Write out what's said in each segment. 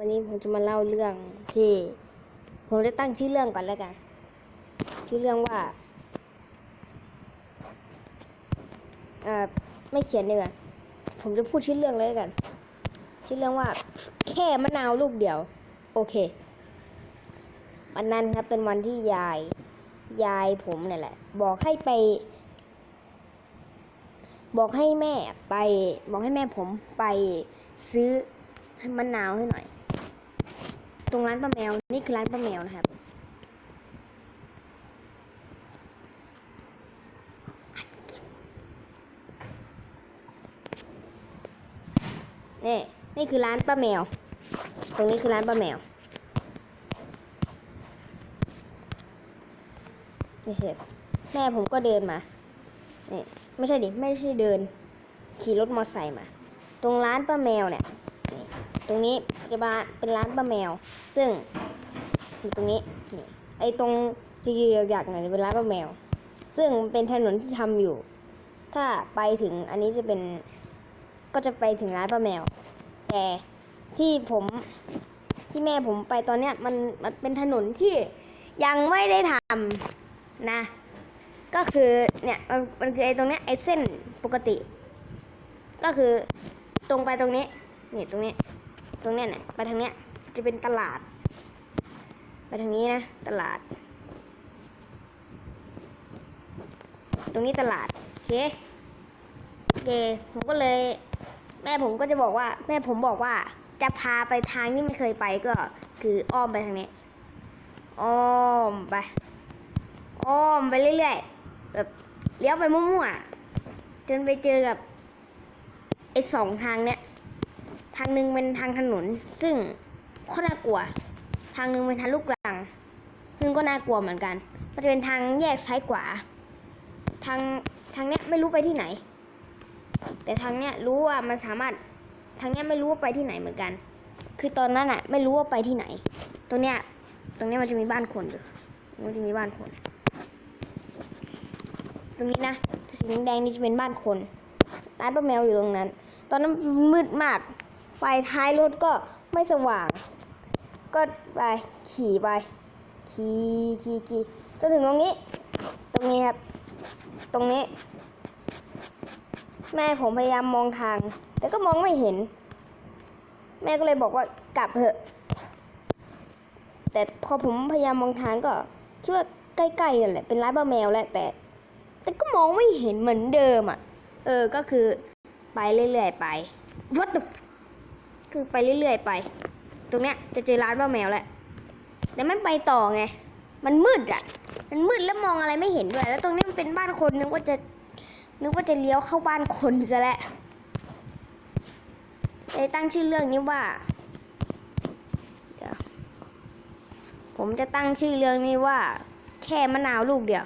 วันนี้ผมจะมาเล่าเรื่องที่ผมจะตั้งชื่อเรื่องก่อนแล้วกัน ชื่อเรื่องว่าเอ่อไม่เขียนเนื้อผมจะพูดชื่อเรื่องเลยกัน ชื่อเรื่องว่า แค่มะนาวลูกเดียว โอเค วันนั้นครับเป็นวันที่ยาย ยายผมเนี่ยแหละ บอกให้ไป บอกให้แม่ไป บอกให้แม่ผมไปซื้อให้มะนาวให้หน่อย ตรงร้านป้าแมว นี่คือร้านป้าแมวนะครับ นี่นี่คือร้านป้าแมว ตรงนี้คือร้านป้าแมว นี่เห็นแม่ผมก็เดินมา นี่ไม่ใช่ดิ ไม่ใช่เดิน ขี่รถมอเตอร์ไซค์มา ตรงร้านป้าแมวเนี่ย ตรงนี้ จะมาเป็นร้านป้าแมว ซึ่งอยู่ตรงนี้นี่ไอตรงที่อยากหน่อยจะเป็นร้านป้าแมว ซึ่งเป็นถนนที่ทำอยู่ ถ้าไปถึงอันนี้จะเป็น ก็จะไปถึงร้านป้าแมว แต่ที่ผมที่แม่ผมไปตอนเนี้ยมันมันเป็นถนนที่ยังไม่ได้ทำนะ ก็คือเนี่ยมันมันคือไอ้ตรงเนี้ยไอ้เส้นปกติ ก็คือตรงไปตรงนี้นี่ตรงนี้ ตรงเนี้ยเนี่ยไปทางเนี้ยจะเป็นตลาด ไปทางนี้นะตลาด ตรงนี้ตลาดโอเคโอเคผมก็เลย แม่ผมก็จะบอกว่า แม่ผมบอกว่าจะพาไปทางที่ไม่เคยไปก็ คืออ้อมไปทางนี้อ้อมไปอ้อมไปเรื่อยๆแบบเลี้ยวไปมั่วๆจนไปเจอกับไอ้สองทางเนี้ย ทางหนึ่งเป็นทางถนน ซึ่งโคตรน่ากลัว ทางหนึ่งเป็นทางลูกรัง ซึ่งก็น่ากลัวเหมือนกัน มันจะเป็นทางแยกซ้ายขวา ทางทางเนี้ยไม่รู้ไปที่ไหน แต่ทางเนี้ยรู้ว่ามันสามารถ ทางเนี้ยไม่รู้ว่าไปที่ไหนเหมือนกัน คือตอนนั้นอะไม่รู้ว่าไปที่ไหน ตรงเนี้ย ตรงเนี้ยมันจะมีบ้านคนอยู่ มันจะมีบ้านคน ตรงนี้นะสีแดงนี่จะเป็นบ้านคนร้านป้าแมวอยู่ตรงนั้น ตอนนั้นมืดมาก ไฟท้ายรถก็ไม่สว่าง ก็ไปขี่ไป ขี่ขี่ขี่จนถึงตรงนี้ ตรงนี้ครับ ตรงนี้ แม่ผมพยายามมองทาง แต่ก็มองไม่เห็น แม่ก็เลยบอกว่ากลับเถอะ แต่พอผมพยายามมองทางก็คิดว่าใกล้ๆนั่นแหละเป็นร้านป้าแมวแหละแต่ แต่ก็มองไม่เห็นเหมือนเดิมอะ เออก็คือไปเรื่อยๆไป what the คือไปเรื่อยๆไป ตรงเนี้ยจะเจอร้านป้าแมวแหละแต่ไม่ไปต่อไง มันมืดอะ มันมืดแล้วมองอะไรไม่เห็นด้วย แล้วตรงนี้มันเป็นบ้านคนนึกว่าจะนึกว่าจะเลี้ยวเข้าบ้านคนซะแล้วเลยตั้งชื่อเรื่องนี้ว่าผมจะตั้งชื่อเรื่องนี้ว่า แค่มะนาวลูกเดียว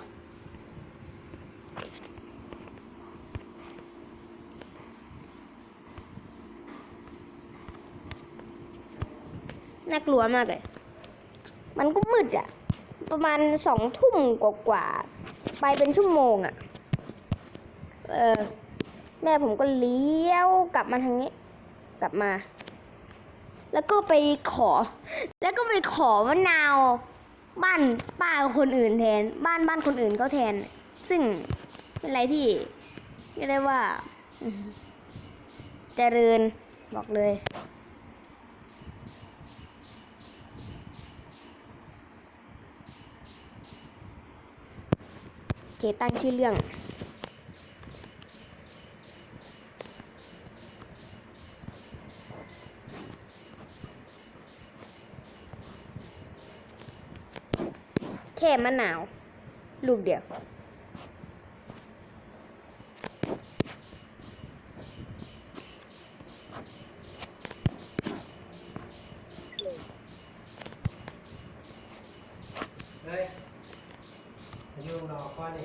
น่ากลัวมากเลย มันก็มืดอะประมาณสองทุ่มกว่าๆไปเป็นชั่วโมงอะเออแม่ผมก็เลี้ยวกลับมาทางนี้ กลับมา แล้วก็ไปขอ แล้วก็ไปขอมะนาว บ้านป้าคนอื่นแทน บ้านบ้านคนอื่นเขาแทน ซึ่งเป็นอะไรที่เรียกได้ว่า เจริญบอกเลย เคตั้งชื่อเรื่องแค่มะนาว ลูกเดียว เฮ้